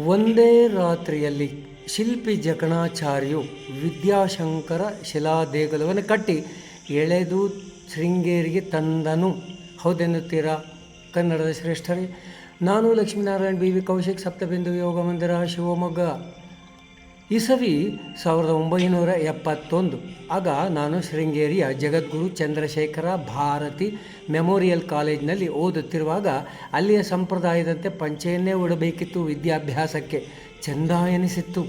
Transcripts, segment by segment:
ಒಂದೇ ರಾತ್ರಿಯಲ್ಲಿ ಶಿಲ್ಪಿ ಜಕಣಾಚಾರ್ಯು ವಿದ್ಯಾಶಂಕರ ಶಿಲಾದೇಗುಲವನ್ನು ಕಟ್ಟಿ ಎಳೆದು ಶೃಂಗೇರಿಗೆ ತಂದನು. ಹೌದೆನ್ನುತ್ತೀರಾ? ಕನ್ನಡದ ಶ್ರೇಷ್ಠರೇ. ನಾನು ಲಕ್ಷ್ಮೀನಾರಾಯಣ್ ಬಿ ವಿ ಕೌಶಿಕ್, ಸಪ್ತಬಿಂದು ಯೋಗ ಮಂದಿರ, ಶಿವಮೊಗ್ಗ. ಇಸವಿ ಸಾವಿರದ ಒಂಬೈನೂರ ಎಪ್ಪತ್ತೊಂದು. ಆಗ ನಾನು ಶೃಂಗೇರಿಯ ಜಗದ್ಗುರು ಚಂದ್ರಶೇಖರ ಭಾರತಿ ಮೆಮೋರಿಯಲ್ ಕಾಲೇಜಿನಲ್ಲಿ ಓದುತ್ತಿರುವಾಗ ಅಲ್ಲಿಯ ಸಂಪ್ರದಾಯದಂತೆ ಪಂಚೆಯನ್ನೇ ಉಡಬೇಕಿತ್ತು ವಿದ್ಯಾಭ್ಯಾಸಕ್ಕೆ. ಚೆಂದ ಎನಿಸಿತ್ತು.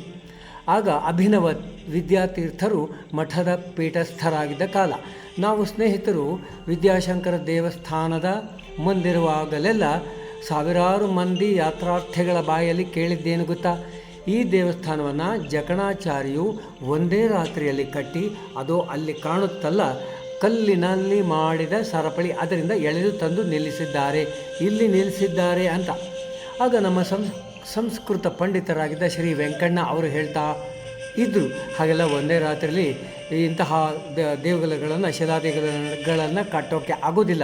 ಆಗ ಅಭಿನವ ವಿದ್ಯಾತೀರ್ಥರು ಮಠದ ಪೀಠಸ್ಥರಾಗಿದ್ದ ಕಾಲ. ನಾವು ಸ್ನೇಹಿತರು ವಿದ್ಯಾಶಂಕರ ದೇವಸ್ಥಾನದ ಮುಂದಿರುವಾಗಲೆಲ್ಲ ಸಾವಿರಾರು ಮಂದಿ ಯಾತ್ರಾರ್ಥಿಗಳ ಬಾಯಲ್ಲಿ ಕೇಳಿದ್ದೇನು ಗೊತ್ತಾ. ಈ ದೇವಸ್ಥಾನವನ್ನು ಜಕಣಾಚಾರ್ಯು ಒಂದೇ ರಾತ್ರಿಯಲ್ಲಿ ಕಟ್ಟಿ ಅದು ಅಲ್ಲಿ ಕಾಣುತ್ತಲ್ಲ, ಕಲ್ಲಿನಲ್ಲಿ ಮಾಡಿದ ಸರಪಳಿ ಅದರಿಂದ ಎಳೆದು ತಂದು ನಿಲ್ಲಿಸಿದ್ದಾರೆ. ಇಲ್ಲಿ ನಿಲ್ಲಿಸಿದ್ದಾರೆ ಅಂತ. ಆಗ ನಮ್ಮ ಸಂಸ್, ಸಂಸ್ಕೃತ ಪಂಡಿತರಾಗಿದ್ದ ಶ್ರೀ ವೆಂಕಣ್ಣ ಅವರು ಹೇಳ್ತಾ ಇದ್ದರು ಹಾಗೆಲ್ಲ ಒಂದೇ ರಾತ್ರಿಯಲ್ಲಿ ಇಂತಹ ದೇಗುಲಗಳನ್ನು ಶಿಲಾದೇಗುಲಗಳನ್ನು ಕಟ್ಟೋಕ್ಕೆ ಆಗೋದಿಲ್ಲ.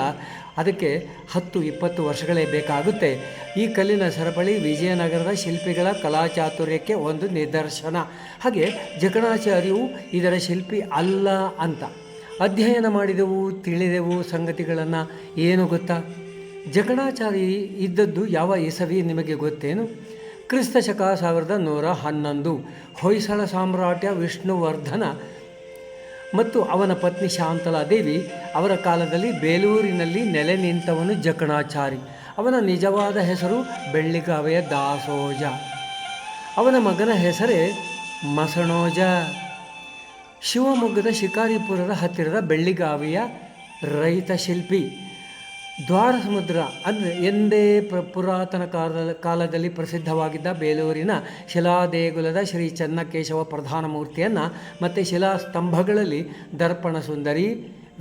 ಅದಕ್ಕೆ ಹತ್ತು, ಇಪ್ಪತ್ತು ವರ್ಷಗಳೇ ಬೇಕಾಗುತ್ತೆ. ಈ ಕಲ್ಲಿನ ಸರಪಳಿ ವಿಜಯನಗರದ ಶಿಲ್ಪಿಗಳ ಕಲಾಚಾತುರ್ಯಕ್ಕೆ ಒಂದು ನಿದರ್ಶನ. ಹಾಗೆ ಜಕಣಾಚಾರ್ಯವು ಇದರ ಶಿಲ್ಪಿ ಅಲ್ಲ ಅಂತ. ಅಧ್ಯಯನ ಮಾಡಿದೆವು, ತಿಳಿದೆವು ಸಂಗತಿಗಳನ್ನು. ಏನು ಗೊತ್ತಾ? ಜಕಣಾಚಾರಿ ಇದ್ದದ್ದು ಯಾವ ಇಸವಿ ನಿಮಗೆ ಗೊತ್ತೇನು? ಕ್ರಿಸ್ತ ಶಕ ಸಾವಿರದ ನೂರ ಹನ್ನೊಂದು. ಹೊಯ್ಸಳ ಸಾಮ್ರಾಟ್ಯ ವಿಷ್ಣುವರ್ಧನ ಮತ್ತು ಅವನ ಪತ್ನಿ ಶಾಂತಲಾ ದೇವಿ ಅವರ ಕಾಲದಲ್ಲಿ ಬೇಲೂರಿನಲ್ಲಿ ನೆಲೆ ನಿಂತವನು ಜಕಣಾಚಾರಿ. ಅವನ ನಿಜವಾದ ಹೆಸರು ಬೆಳ್ಳಿಗಾವೆಯ ದಾಸೋಜ. ಅವನ ಮಗನ ಹೆಸರೇ ಮಸಣೋಜ. ಶಿವಮೊಗ್ಗದ ಶಿಕಾರಿಪುರದ ಹತ್ತಿರದ ಬೆಳ್ಳಿಗಾವೆಯ ರೈತ ಶಿಲ್ಪಿ. ದ್ವಾರ ಸಮುದ್ರ ಅಂದರೆ ಎಂದೇ ಪ್ರ ಪುರಾತನ ಕಾಲದ ಕಾಲದಲ್ಲಿ ಪ್ರಸಿದ್ಧವಾಗಿದ್ದ ಬೇಲೂರಿನ ಶಿಲಾದೇಗುಲದ ಶ್ರೀ ಚನ್ನಕೇಶವ ಪ್ರಧಾನ ಮೂರ್ತಿಯನ್ನು ಮತ್ತು ಶಿಲಾಸ್ತಂಭಗಳಲ್ಲಿ ದರ್ಪಣ ಸುಂದರಿ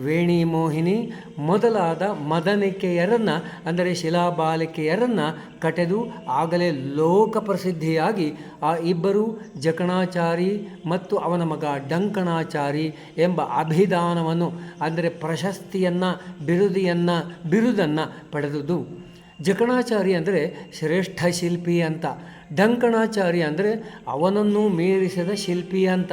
ವೇಣಿ ಮೋಹಿನಿ ಮೊದಲಾದ ಮದನಿಕೆಯರನ್ನು, ಅಂದರೆ ಶಿಲಾಬಾಲಿಕೆಯರನ್ನು ಕಟೆದು ಆಗಲೇ ಲೋಕ ಪ್ರಸಿದ್ಧಿಯಾಗಿ ಆ ಇಬ್ಬರು ಜಕಣಾಚಾರಿ ಮತ್ತು ಅವನ ಮಗ ಡಂಕಣಾಚಾರಿ ಎಂಬ ಅಭಿದಾನವನ್ನು ಅಂದರೆ ಪ್ರಶಸ್ತಿಯನ್ನು, ಬಿರುದಿಯನ್ನು, ಬಿರುದನ್ನು ಪಡೆದುದು. ಜಕಣಾಚಾರಿ ಅಂದರೆ ಶ್ರೇಷ್ಠ ಶಿಲ್ಪಿ ಅಂತ. ಡಂಕಣಾಚಾರಿ ಅಂದರೆ ಅವನನ್ನು ಮೀರಿಸಿದ ಶಿಲ್ಪಿ ಅಂತ.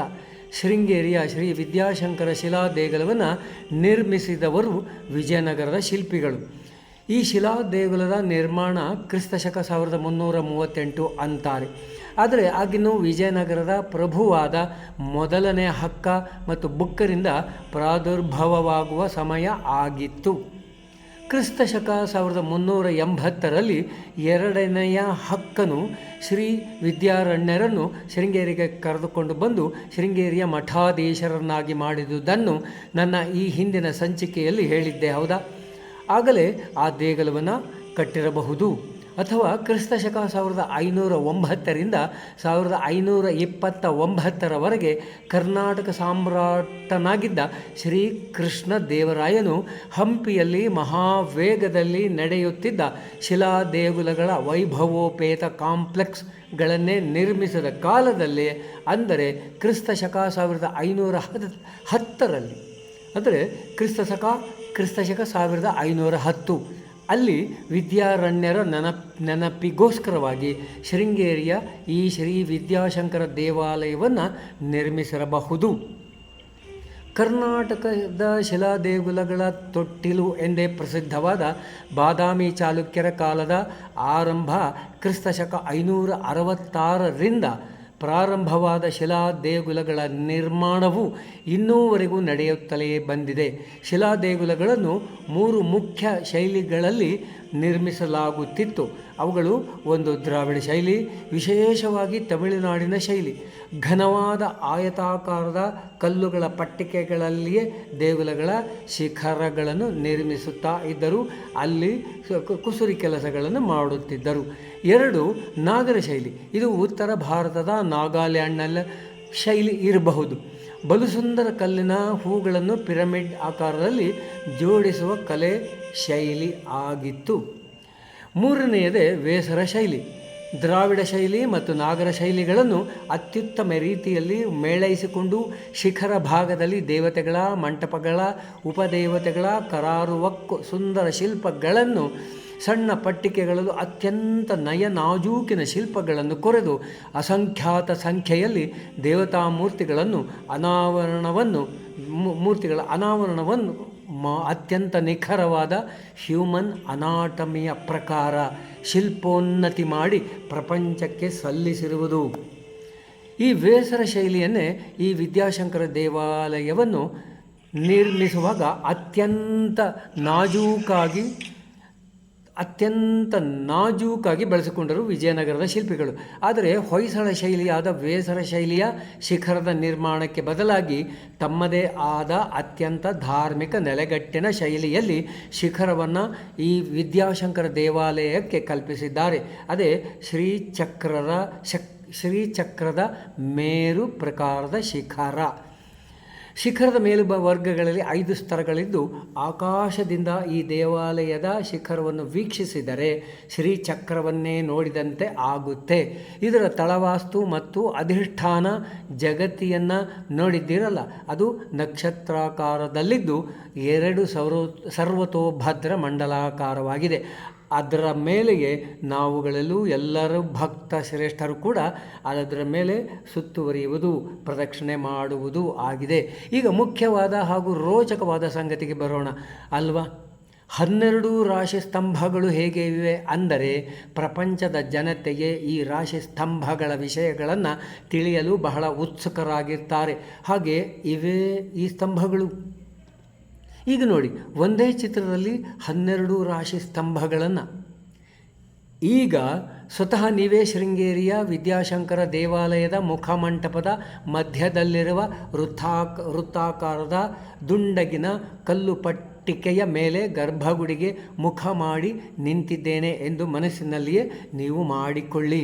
ಶೃಂಗೇರಿಯ ಶ್ರೀ ವಿದ್ಯಾಶಂಕರ ಶಿಲಾ ದೇಗುಲವನ್ನು ನಿರ್ಮಿಸಿದವರು ವಿಜಯನಗರದ ಶಿಲ್ಪಿಗಳು. ಈ ಶಿಲಾ ದೇಗುಲದ ನಿರ್ಮಾಣ ಕ್ರಿಸ್ತಶಕ ಸಾವಿರದ ಮುನ್ನೂರ ಮೂವತ್ತೆಂಟು ಅಂತಾರೆ. ಆದರೆ ಆಗಿನ್ನು ವಿಜಯನಗರದ ಪ್ರಭುವಾದ ಮೊದಲನೇ ಹಕ್ಕ ಮತ್ತು ಬುಕ್ಕರಿಂದ ಪ್ರಾದುರ್ಭವವಾಗುವ ಸಮಯ ಆಗಿತ್ತು. ಕ್ರಿಸ್ತ ಶಕ ಸಾವಿರದ ಮುನ್ನೂರ ಎಂಬತ್ತರಲ್ಲಿ ಎರಡನೆಯ ಹಕ್ಕನು ಶ್ರೀ ವಿದ್ಯಾರಣ್ಯರನ್ನು ಶೃಂಗೇರಿಗೆ ಕರೆದುಕೊಂಡು ಬಂದು ಶೃಂಗೇರಿಯ ಮಠಾಧೀಶರನ್ನಾಗಿ ಮಾಡಿದುದನ್ನು ನನ್ನ ಈ ಹಿಂದಿನ ಸಂಚಿಕೆಯಲ್ಲಿ ಹೇಳಿದ್ದೆ, ಹೌದಾ? ಆಗಲೇ ಆ ದೇಗಲವನ್ನು ಕಟ್ಟಿರಬಹುದು. ಅಥವಾ ಕ್ರಿಸ್ತ ಶಕ ಸಾವಿರದ ಐನೂರ ಒಂಬತ್ತರಿಂದ ಸಾವಿರದ ಐನೂರ ಇಪ್ಪತ್ತ ಒಂಬತ್ತರವರೆಗೆ ಕರ್ನಾಟಕ ಸಾಮ್ರಾಟನಾಗಿದ್ದ ಶ್ರೀ ಕೃಷ್ಣ ದೇವರಾಯನು ಹಂಪಿಯಲ್ಲಿ ಮಹಾವೇಗದಲ್ಲಿ ನಡೆಯುತ್ತಿದ್ದ ಶಿಲಾ ದೇಗುಲಗಳ ವೈಭವೋಪೇತ ಕಾಂಪ್ಲೆಕ್ಸ್ಗಳನ್ನೇ ನಿರ್ಮಿಸಿದ ಕಾಲದಲ್ಲಿ, ಅಂದರೆ ಕ್ರಿಸ್ತ ಶಕ ಸಾವಿರದ ಐನೂರ ಹದ ಹತ್ತರಲ್ಲಿ. ಅಂದರೆ ಕ್ರಿಸ್ತ ಶಕ ಸಾವಿರದ ಐನೂರ ಹತ್ತು. ಅಲ್ಲಿ ವಿದ್ಯಾರಣ್ಯರ ನೆನಪ್, ನೆನಪಿಗೋಸ್ಕರವಾಗಿ ಶೃಂಗೇರಿಯ ಈ ಶ್ರೀ ವಿದ್ಯಾಶಂಕರ ದೇವಾಲಯವನ್ನು ನಿರ್ಮಿಸಿರಬಹುದು. ಕರ್ನಾಟಕದ ಶಿಲಾದೇಗುಲಗಳ ತೊಟ್ಟಿಲು ಎಂದೇ ಪ್ರಸಿದ್ಧವಾದ ಬಾದಾಮಿ ಚಾಲುಕ್ಯರ ಕಾಲದ ಆರಂಭ ಕ್ರಿಸ್ತಶಕ ಐನೂರ ಅರವತ್ತಾರರಿಂದ ಪ್ರಾರಂಭವಾದ ಶಿಲಾ ದೇಗುಲಗಳ ನಿರ್ಮಾಣವು ಇನ್ನೂವರೆಗೂ ನಡೆಯುತ್ತಲೇ ಬಂದಿದೆ. ಶಿಲಾ ದೇಗುಲಗಳನ್ನು ಮೂರು ಮುಖ್ಯ ಶೈಲಿಗಳಲ್ಲಿ ನಿರ್ಮಿಸಲಾಗುತ್ತಿತ್ತು. ಅವುಗಳು ಒಂದು ದ್ರಾವಿಡ ಶೈಲಿ, ವಿಶೇಷವಾಗಿ ತಮಿಳುನಾಡಿನ ಶೈಲಿ. ಘನವಾದ ಆಯತಾಕಾರದ ಕಲ್ಲುಗಳ ಪಟ್ಟಿಕೆಗಳಲ್ಲಿಯೇ ದೇಗುಲಗಳ ಶಿಖರಗಳನ್ನು ನಿರ್ಮಿಸುತ್ತಾ ಇದ್ದರು. ಅಲ್ಲಿ ಕುಸುರಿ ಕೆಲಸಗಳನ್ನು ಮಾಡುತ್ತಿದ್ದರು. ಎರಡು, ನಾಗರ ಶೈಲಿ. ಇದು ಉತ್ತರ ಭಾರತದ ನಾಗಾಲ್ಯಾಂಡ್ನಲ್ಲಿ ಶೈಲಿ ಇರಬಹುದು. ಬಲು ಸುಂದರ ಕಲ್ಲಿನ ಹೂಗಳನ್ನು ಪಿರಮಿಡ್ ಆಕಾರದಲ್ಲಿ ಜೋಡಿಸುವ ಕಲೆ ಶೈಲಿ ಆಗಿತ್ತು. ಮೂರನೆಯದೇ ವೇಸರ ಶೈಲಿ. ದ್ರಾವಿಡ ಶೈಲಿ ಮತ್ತು ನಾಗರ ಶೈಲಿಗಳನ್ನು ಅತ್ಯುತ್ತಮ ರೀತಿಯಲ್ಲಿ ಮೇಳೈಸಿಕೊಂಡು ಶಿಖರ ಭಾಗದಲ್ಲಿ ದೇವತೆಗಳ, ಮಂಟಪಗಳ, ಉಪದೇವತೆಗಳ, ಕರಾರುವಕ್ಕು ಸುಂದರ ಶಿಲ್ಪಗಳನ್ನು, ಸಣ್ಣ ಪಟ್ಟಿಕೆಗಳಲ್ಲೂ ಅತ್ಯಂತ ನಯ ನಾಜೂಕಿನ ಶಿಲ್ಪಗಳನ್ನು ಕೊರೆದು ಅಸಂಖ್ಯಾತ ಸಂಖ್ಯೆಯಲ್ಲಿ ದೇವತಾ ಮೂರ್ತಿಗಳನ್ನು ಅನಾವರಣವನ್ನು ಮೂರ್ತಿಗಳ ಅನಾವರಣವನ್ನು ಮ, ಅತ್ಯಂತ ನಿಖರವಾದ ಹ್ಯೂಮನ್ ಅನಾಟಮಿಯ ಪ್ರಕಾರ ಶಿಲ್ಪೋನ್ನತಿ ಮಾಡಿ ಪ್ರಪಂಚಕ್ಕೆ ಸಲ್ಲಿಸಿರುವುದು. ಈ ವೇಸರ ಶೈಲಿಯನ್ನೇ ಈ ವಿದ್ಯಾಶಂಕರ ದೇವಾಲಯವನ್ನು ನಿರ್ಮಿಸುವಾಗ ಅತ್ಯಂತ ನಾಜೂಕಾಗಿ ಅತ್ಯಂತ ನಾಜೂಕಾಗಿ ಬಳಸಿಕೊಂಡರು ವಿಜಯನಗರದ ಶಿಲ್ಪಿಗಳು. ಆದರೆ ಹೊಯ್ಸಳ ಶೈಲಿಯಾದ ವೇಸರ ಶೈಲಿಯ ಶಿಖರದ ನಿರ್ಮಾಣಕ್ಕೆ ಬದಲಾಗಿ ತಮ್ಮದೇ ಆದ ಅತ್ಯಂತ ಧಾರ್ಮಿಕ ನೆಲೆಗಟ್ಟಿನ ಶೈಲಿಯಲ್ಲಿ ಶಿಖರವನ್ನು ಈ ವಿದ್ಯಾಶಂಕರ ದೇವಾಲಯಕ್ಕೆ ಕಲ್ಪಿಸಿದ್ದಾರೆ. ಅದೇ ಶ್ರೀಚಕ್ರದ ಶಕ್ ಶ್ರೀಚಕ್ರದ ಮೇರು ಪ್ರಕಾರದ ಶಿಖರ. ಶಿಖರದ ಮೇಲುಬ ವರ್ಗಗಳಲ್ಲಿ ಐದು ಸ್ತರಗಳಿದ್ದು, ಆಕಾಶದಿಂದ ಈ ದೇವಾಲಯದ ಶಿಖರವನ್ನು ವೀಕ್ಷಿಸಿದರೆ ಶ್ರೀಚಕ್ರವನ್ನೇ ನೋಡಿದಂತೆ ಆಗುತ್ತೆ. ಇದರ ತಳವಾಸ್ತು ಮತ್ತು ಅಧಿಷ್ಠಾನ ಜಗತ್ತಿಯನ್ನು ನೋಡಿದ್ದೀರಲ್ಲ, ಅದು ನಕ್ಷತ್ರಾಕಾರದಲ್ಲಿದ್ದು ಎರಡು ಸರ್ವ ಸರ್ವತೋಭದ್ರ ಮಂಡಲಾಕಾರವಾಗಿದೆ. ಅದರ ಮೇಲೆಯೇ ನಾವುಗಳಲ್ಲೂ ಎಲ್ಲರೂ ಭಕ್ತ ಶ್ರೇಷ್ಠರು ಕೂಡ ಅದರ ಮೇಲೆ ಸುತ್ತುವರಿಯುವುದು, ಪ್ರದಕ್ಷಿಣೆ ಮಾಡುವುದು ಆಗಿದೆ. ಈಗ ಮುಖ್ಯವಾದ ಹಾಗೂ ರೋಚಕವಾದ ಸಂಗತಿಗೆ ಬರೋಣ. ಅಲ್ವಾ? ಹನ್ನೆರಡು ರಾಶಿ ಸ್ತಂಭಗಳು ಹೇಗೆ ಇವೆ ಅಂದರೆ ಪ್ರಪಂಚದ ಜನತೆಗೆ ಈ ರಾಶಿ ಸ್ತಂಭಗಳ ವಿಷಯಗಳನ್ನು ತಿಳಿಯಲು ಬಹಳ ಉತ್ಸುಕರಾಗಿರ್ತಾರೆ. ಹಾಗೆ ಇವೇ ಈ ಸ್ತಂಭಗಳು. ಈಗ ನೋಡಿ, ಒಂದೇ ಚಿತ್ರದಲ್ಲಿ ಹನ್ನೆರಡು ರಾಶಿ ಸ್ತಂಭಗಳನ್ನು. ಈಗ ಸ್ವತಃ ನೀವೇ ಶೃಂಗೇರಿಯ ವಿದ್ಯಾಶಂಕರ ದೇವಾಲಯದ ಮುಖಮಂಟಪದ ಮಧ್ಯದಲ್ಲಿರುವ ವೃತ್ತಾಕ್ ವೃತ್ತಾಕಾರದ ದುಂಡಗಿನ ಕಲ್ಲು ಪಟ್ಟಿಕೆಯ ಮೇಲೆ ಗರ್ಭಗುಡಿಗೆ ಮುಖ ಮಾಡಿ ನಿಂತಿದ್ದೇನೆ ಎಂದು ಮನಸ್ಸಿನಲ್ಲಿಯೇ ನೀವು ಮಾಡಿಕೊಳ್ಳಿ.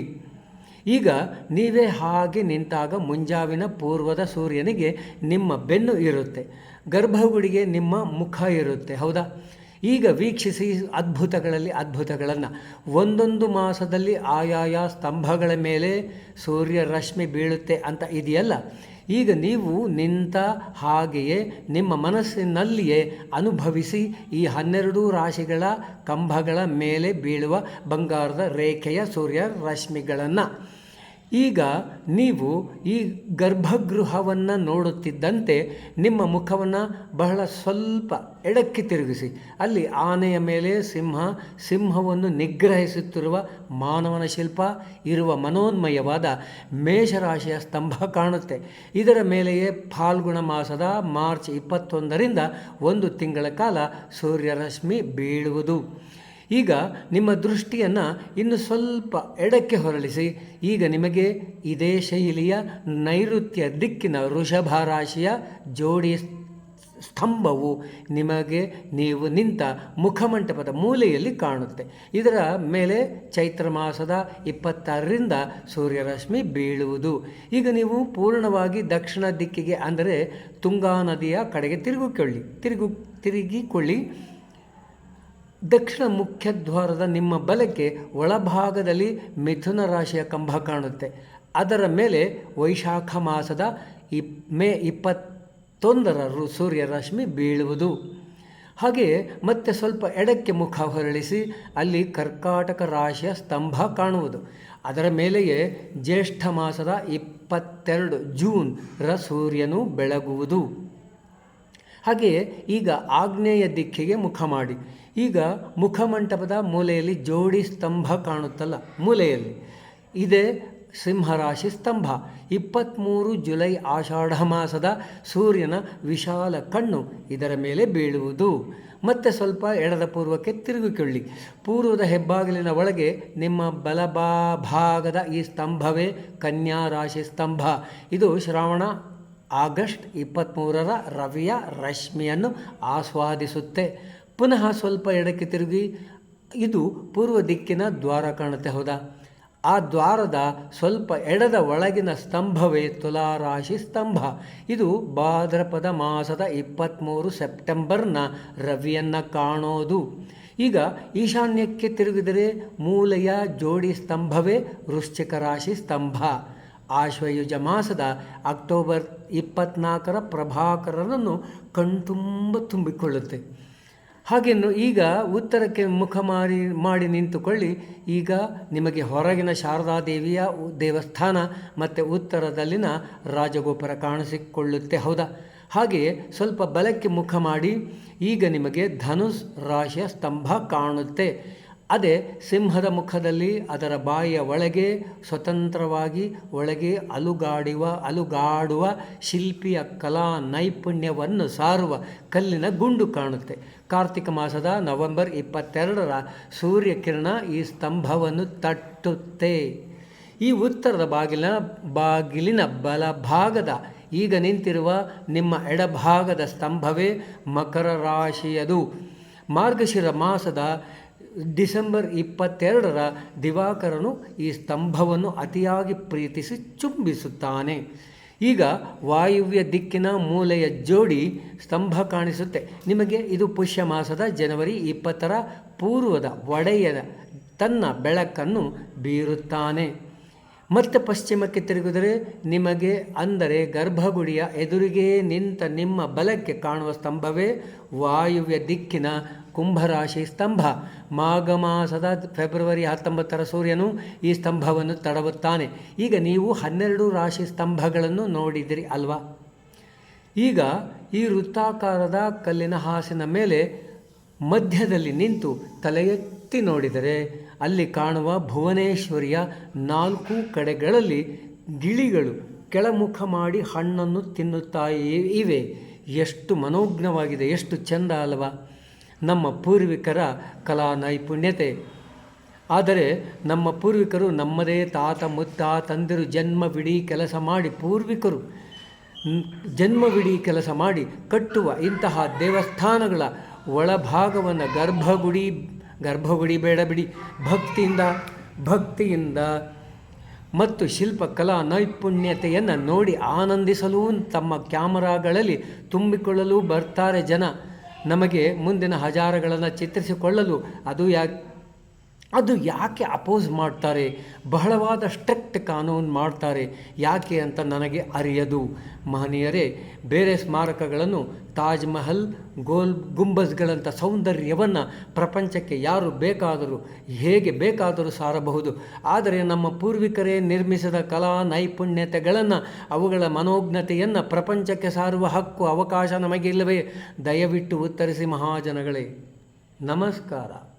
ಈಗ ನೀವೇ ಹಾಗೆ ನಿಂತಾಗ ಮುಂಜಾವಿನ ಪೂರ್ವದ ಸೂರ್ಯನಿಗೆ ನಿಮ್ಮ ಬೆನ್ನು ಇರುತ್ತೆ. ಗರ್ಭಗುಡಿಗೆ ನಿಮ್ಮ ಮುಖ ಇರುತ್ತೆ, ಹೌದಾ? ಈಗ ವೀಕ್ಷಿಸಿ ಅದ್ಭುತಗಳಲ್ಲಿ ಅದ್ಭುತಗಳನ್ನು. ಒಂದೊಂದು ಮಾಸದಲ್ಲಿ ಆಯಾಯ ಸ್ತಂಭಗಳ ಮೇಲೆ ಸೂರ್ಯ ರಶ್ಮಿ ಬೀಳುತ್ತೆ ಅಂತ ಇದೆಯಲ್ಲ? ಈಗ ನೀವು ನಿಂತ ಹಾಗೆಯೇ ನಿಮ್ಮ ಮನಸ್ಸಿನಲ್ಲಿಯೇ ಅನುಭವಿಸಿ ಈ ಹನ್ನೆರಡು ರಾಶಿಗಳ ಕಂಬಗಳ ಮೇಲೆ ಬೀಳುವ ಬಂಗಾರದ ರೇಖೆಯ ಸೂರ್ಯ ರಶ್ಮಿಗಳನ್ನು. ಈಗ ನೀವು ಈ ಗರ್ಭಗೃಹವನ್ನು ನೋಡುತ್ತಿದ್ದಂತೆ ನಿಮ್ಮ ಮುಖವನ್ನು ಬಹಳ ಸ್ವಲ್ಪ ಎಡಕ್ಕೆ ತಿರುಗಿಸಿ. ಅಲ್ಲಿ ಆನೆಯ ಮೇಲೆ ಸಿಂಹ, ಸಿಂಹವನ್ನು ನಿಗ್ರಹಿಸುತ್ತಿರುವ ಮಾನವನ ಶಿಲ್ಪ, ಇರುವ ಮನೋನ್ಮಯವಾದ ಮೇಷರಾಶಿಯ ಸ್ತಂಭ ಕಾಣುತ್ತೆ. ಇದರ ಮೇಲೆಯೇ ಫಾಲ್ಗುಣ ಮಾಸದ ಮಾರ್ಚ್ ಇಪ್ಪತ್ತೊಂದರಿಂದ ಒಂದು ತಿಂಗಳ ಕಾಲ ಸೂರ್ಯರಶ್ಮಿ ಬೀಳುವುದು. ಈಗ ನಿಮ್ಮ ದೃಷ್ಟಿಯನ್ನು ಇನ್ನು ಸ್ವಲ್ಪ ಎಡಕ್ಕೆ ಹೊರಳಿಸಿ. ಈಗ ನಿಮಗೆ ಇದೇ ಶೈಲಿಯ ನೈಋತ್ಯ ದಿಕ್ಕಿನ ವೃಷಭ ರಾಶಿಯ ಜೋಡಿ ಸ್ತಂಭವು ನಿಮಗೆ ನೀವು ನಿಂತ ಮುಖಮಂಟಪದ ಮೂಲೆಯಲ್ಲಿ ಕಾಣುತ್ತೆ. ಇದರ ಮೇಲೆ ಚೈತ್ರ ಮಾಸದ ಇಪ್ಪತ್ತಾರರಿಂದ ಸೂರ್ಯರಶ್ಮಿ ಬೀಳುವುದು. ಈಗ ನೀವು ಪೂರ್ಣವಾಗಿ ದಕ್ಷಿಣ ದಿಕ್ಕಿಗೆ ಅಂದರೆ ತುಂಗಾ ನದಿಯ ಕಡೆಗೆ ತಿರುಗಿಕೊಳ್ಳಿ. ತಿರುಗು, ತಿರುಗಿಕೊಳ್ಳಿ. ದಕ್ಷಿಣ ಮುಖ್ಯ ದ್ವಾರದ ನಿಮ್ಮ ಬಲಕ್ಕೆ ಒಳಭಾಗದಲ್ಲಿ ಮಿಥುನ ರಾಶಿಯ ಕಂಬ ಕಾಣುತ್ತೆ. ಅದರ ಮೇಲೆ ವೈಶಾಖ ಮಾಸದ ಇಪ್ ಮೇ ಇಪ್ಪತ್ತೊಂದರ ರು ಸೂರ್ಯ ರಶ್ಮಿ ಬೀಳುವುದು. ಹಾಗೆಯೇ ಮತ್ತೆ ಸ್ವಲ್ಪ ಎಡಕ್ಕೆ ಮುಖ ಹೊರಳಿಸಿ ಅಲ್ಲಿ ಕರ್ಕಾಟಕ ರಾಶಿಯ ಸ್ತಂಭ ಕಾಣುವುದು. ಅದರ ಮೇಲೆಯೇ ಜ್ಯೇಷ್ಠ ಮಾಸದ ಇಪ್ಪತ್ತೆರಡು ಜೂನ್ ರ ಸೂರ್ಯನು ಬೆಳಗುವುದು. ಹಾಗೆಯೇ ಈಗ ಆಗ್ನೇಯ ದಿಕ್ಕಿಗೆ ಮುಖ ಮಾಡಿ. ಈಗ ಮುಖಮಂಟಪದ ಮೂಲೆಯಲ್ಲಿ ಜೋಡಿ ಸ್ತಂಭ ಕಾಣುತ್ತಲ್ಲ, ಮೂಲೆಯಲ್ಲಿ. ಇದೇ ಸಿಂಹರಾಶಿ ಸ್ತಂಭ. ಇಪ್ಪತ್ತ್ಮೂರು ಜುಲೈ ಆಷಾಢ ಮಾಸದ ಸೂರ್ಯನ ವಿಶಾಲ ಕಣ್ಣು ಇದರ ಮೇಲೆ ಬೀಳುವುದು. ಮತ್ತೆ ಸ್ವಲ್ಪ ಎಡದ ಪೂರ್ವಕ್ಕೆ ತಿರುಗಿಕೊಳ್ಳಿ. ಪೂರ್ವದ ಹೆಬ್ಬಾಗಿಲಿನ ಒಳಗೆ ನಿಮ್ಮ ಬಲಬಾ ಭಾಗದ ಈ ಸ್ತಂಭವೇ ಕನ್ಯಾ ರಾಶಿ ಸ್ತಂಭ. ಇದು ಶ್ರಾವಣ ಆಗಸ್ಟ್ ಇಪ್ಪತ್ತ್ಮೂರರ ರವಿಯ ರಶ್ಮಿಯನ್ನು ಆಸ್ವಾದಿಸುತ್ತೆ. ಪುನಃ ಸ್ವಲ್ಪ ಎಡಕ್ಕೆ ತಿರುಗಿ, ಇದು ಪೂರ್ವ ದಿಕ್ಕಿನ ದ್ವಾರ ಕಾಣುತ್ತೆ, ಹೌದಾ? ಆ ದ್ವಾರದ ಸ್ವಲ್ಪ ಎಡದ ಒಳಗಿನ ಸ್ತಂಭವೇ ತುಲಾರಾಶಿ ಸ್ತಂಭ. ಇದು ಭಾದ್ರಪದ ಮಾಸದ ಇಪ್ಪತ್ತ್ಮೂರು ಸೆಪ್ಟೆಂಬರ್ನ ರವಿಯನ್ನು ಕಾಣೋದು. ಈಗ ಈಶಾನ್ಯಕ್ಕೆ ತಿರುಗಿದರೆ ಮೂಲೆಯ ಜೋಡಿ ಸ್ತಂಭವೇ ವೃಶ್ಚಿಕ ರಾಶಿ ಸ್ತಂಭ. ಆಶ್ವಯುಜ ಮಾಸದ ಅಕ್ಟೋಬರ್ ಇಪ್ಪತ್ನಾಲ್ಕರ ಪ್ರಭಾಕರನನ್ನು ಕಣ್ತುಂಬ ತುಂಬಿಕೊಳ್ಳುತ್ತೆ. ಹಾಗೆನ್ನು ಈಗ ಉತ್ತರಕ್ಕೆ ಮುಖ ಮಾಡಿ ಮಾಡಿ ನಿಂತುಕೊಳ್ಳಿ. ಈಗ ನಿಮಗೆ ಹೊರಗಿನ ಶಾರದಾದೇವಿಯ ದೇವಸ್ಥಾನ ಮತ್ತು ಉತ್ತರದಲ್ಲಿನ ರಾಜಗೋಪುರ ಕಾಣಿಸಿಕೊಳ್ಳುತ್ತೆ, ಹೌದಾ? ಹಾಗೆಯೇ ಸ್ವಲ್ಪ ಬಲಕ್ಕೆ ಮುಖ ಮಾಡಿ, ಈಗ ನಿಮಗೆ ಧನುಸ್ ರಾಶಿಯ ಸ್ತಂಭ ಕಾಣುತ್ತೆ. ಅದೇ ಸಿಂಹದ ಮುಖದಲ್ಲಿ ಅದರ ಬಾಯಿಯ ಒಳಗೆ ಸ್ವತಂತ್ರವಾಗಿ ಒಳಗೆ ಅಲುಗಾಡುವ ಅಲುಗಾಡುವ ಶಿಲ್ಪಿಯ ಕಲಾ ನೈಪುಣ್ಯವನ್ನು ಸಾರುವ ಕಲ್ಲಿನ ಗುಂಡು ಕಾಣುತ್ತೆ. ಕಾರ್ತಿಕ ಮಾಸದ ನವೆಂಬರ್ ಇಪ್ಪತ್ತೆರಡರ ಸೂರ್ಯಕಿರಣ ಈ ಸ್ತಂಭವನ್ನು ತಟ್ಟುತ್ತೆ. ಈ ಉತ್ತರದ ಬಾಗಿಲ ಬಾಗಿಲಿನ ಬಲಭಾಗದ, ಈಗ ನಿಂತಿರುವ ನಿಮ್ಮ ಎಡಭಾಗದ ಸ್ತಂಭವೇ ಮಕರ ರಾಶಿಯದು. ಮಾರ್ಗಶಿರ ಮಾಸದ ಡಿಸೆಂಬರ್ ಇಪ್ಪತ್ತೆರಡರ ದಿವಾಕರನು ಈ ಸ್ತಂಭವನ್ನು ಅತಿಯಾಗಿ ಪ್ರೀತಿಸಿ ಚುಂಬಿಸುತ್ತಾನೆ. ಈಗ ವಾಯುವ್ಯ ದಿಕ್ಕಿನ ಮೂಲೆಯ ಜೋಡಿ ಸ್ತಂಭ ಕಾಣಿಸುತ್ತೆ. ನಿಮಗೆ ಇದು ಪುಷ್ಯ ಮಾಸದ ಜನವರಿ ಇಪ್ಪತ್ತರ ಪೂರ್ವದ ಒಡೆಯದ ತನ್ನ ಬೆಳಕನ್ನು ಬೀರುತ್ತಾನೆ. ಮತ್ತೆ ಪಶ್ಚಿಮಕ್ಕೆ ತಿರುಗಿದರೆ ನಿಮಗೆ ಅಂದರೆ ಗರ್ಭಗುಡಿಯ ಎದುರಿಗೆ ನಿಂತ ನಿಮ್ಮ ಬಲಕ್ಕೆ ಕಾಣುವ ಸ್ತಂಭವೇ ವಾಯುವ್ಯ ದಿಕ್ಕಿನ ಕುಂಭರಾಶಿ ಸ್ತಂಭ. ಮಾಘ ಮಾಸದ ಫೆಬ್ರವರಿ ಹತ್ತೊಂಬತ್ತರ ಸೂರ್ಯನು ಈ ಸ್ತಂಭವನ್ನು ತಡವುತ್ತಾನೆ. ಈಗ ನೀವು ಹನ್ನೆರಡು ರಾಶಿ ಸ್ತಂಭಗಳನ್ನು ನೋಡಿದಿರಿ ಅಲ್ವಾ? ಈಗ ಈ ವೃತ್ತಾಕಾರದ ಕಲ್ಲಿನ ಹಾಸಿನ ಮೇಲೆ ಮಧ್ಯದಲ್ಲಿ ನಿಂತು ತಲೆ ನೋಡಿದರೆ ಅಲ್ಲಿ ಕಾಣುವ ಭುವನೇಶ್ವರಿಯ ನಾಲ್ಕು ಕಡೆಗಳಲ್ಲಿ ಗಿಳಿಗಳು ಕೆಳಮುಖ ಮಾಡಿ ಹಣ್ಣನ್ನು ತಿನ್ನುತ್ತಾ ಇವೆ. ಎಷ್ಟು ಮನೋಜ್ಞವಾಗಿದೆ, ಎಷ್ಟು ಚೆಂದ ಅಲ್ವಾ. ನಮ್ಮ ಪೂರ್ವಿಕರ ಕಲಾ ನೈಪುಣ್ಯತೆ. ಆದರೆ ನಮ್ಮ ಪೂರ್ವಿಕರು ನಮ್ಮದೇ ತಾತ ಮುತ್ತ ತಂದಿರು ಜನ್ಮವಿಡೀ ಕೆಲಸ ಮಾಡಿ ಪೂರ್ವಿಕರು. ಜನ್ಮವಿಡೀ ಕೆಲಸ ಮಾಡಿ ಕಟ್ಟುವ ಇಂತಹ ದೇವಸ್ಥಾನಗಳ ಒಳಭಾಗವನ್ನು ಗರ್ಭಗುಡಿ ಗರ್ಭಗುಡಿ ಬೇಡ ಬಿಡಿ. ಭಕ್ತಿಯಿಂದ ಭಕ್ತಿಯಿಂದ ಮತ್ತು ಶಿಲ್ಪಕಲಾ ನೈಪುಣ್ಯತೆಯನ್ನು ನೋಡಿ ಆನಂದಿಸಲು ತಮ್ಮ ಕ್ಯಾಮರಾಗಳಲ್ಲಿ ತುಂಬಿಕೊಳ್ಳಲು ಬರ್ತಾರೆ ಜನ. ನಮಗೆ ಮುಂದಿನ ಹಜಾರಗಳನ್ನು ಚಿತ್ರಿಸಿಕೊಳ್ಳಲು ಅದು ಯಾ ಅದು ಯಾಕೆ ಅಪೋಸ್ ಮಾಡ್ತಾರೆ? ಬಹಳವಾದ ಸ್ಟ್ರಿಕ್ಟ್ ಕಾನೂನು ಮಾಡ್ತಾರೆ. ಯಾಕೆ ಅಂತ ನನಗೆ ಅರಿಯದು. ಮಹನೀಯರೇ, ಬೇರೆ ಸ್ಮಾರಕಗಳನ್ನು ತಾಜ್ ಮಹಲ್, ಗೋಲ್ ಗುಂಬಜ್ಗಳಂಥ ಸೌಂದರ್ಯವನ್ನು ಪ್ರಪಂಚಕ್ಕೆ ಯಾರು ಬೇಕಾದರೂ, ಹೇಗೆ ಬೇಕಾದರೂ ಸಾರಬಹುದು. ಆದರೆ ನಮ್ಮ ಪೂರ್ವಿಕರೇ ನಿರ್ಮಿಸಿದ ಕಲಾ ನೈಪುಣ್ಯತೆಗಳನ್ನು, ಅವುಗಳ ಮನೋಜ್ಞತೆಯನ್ನು ಪ್ರಪಂಚಕ್ಕೆ ಸಾರುವ ಹಕ್ಕು, ಅವಕಾಶ ನಮಗಿಲ್ಲವೇ? ದಯವಿಟ್ಟು ಉತ್ತರಿಸಿ ಮಹಾಜನಗಳೇ. ನಮಸ್ಕಾರ.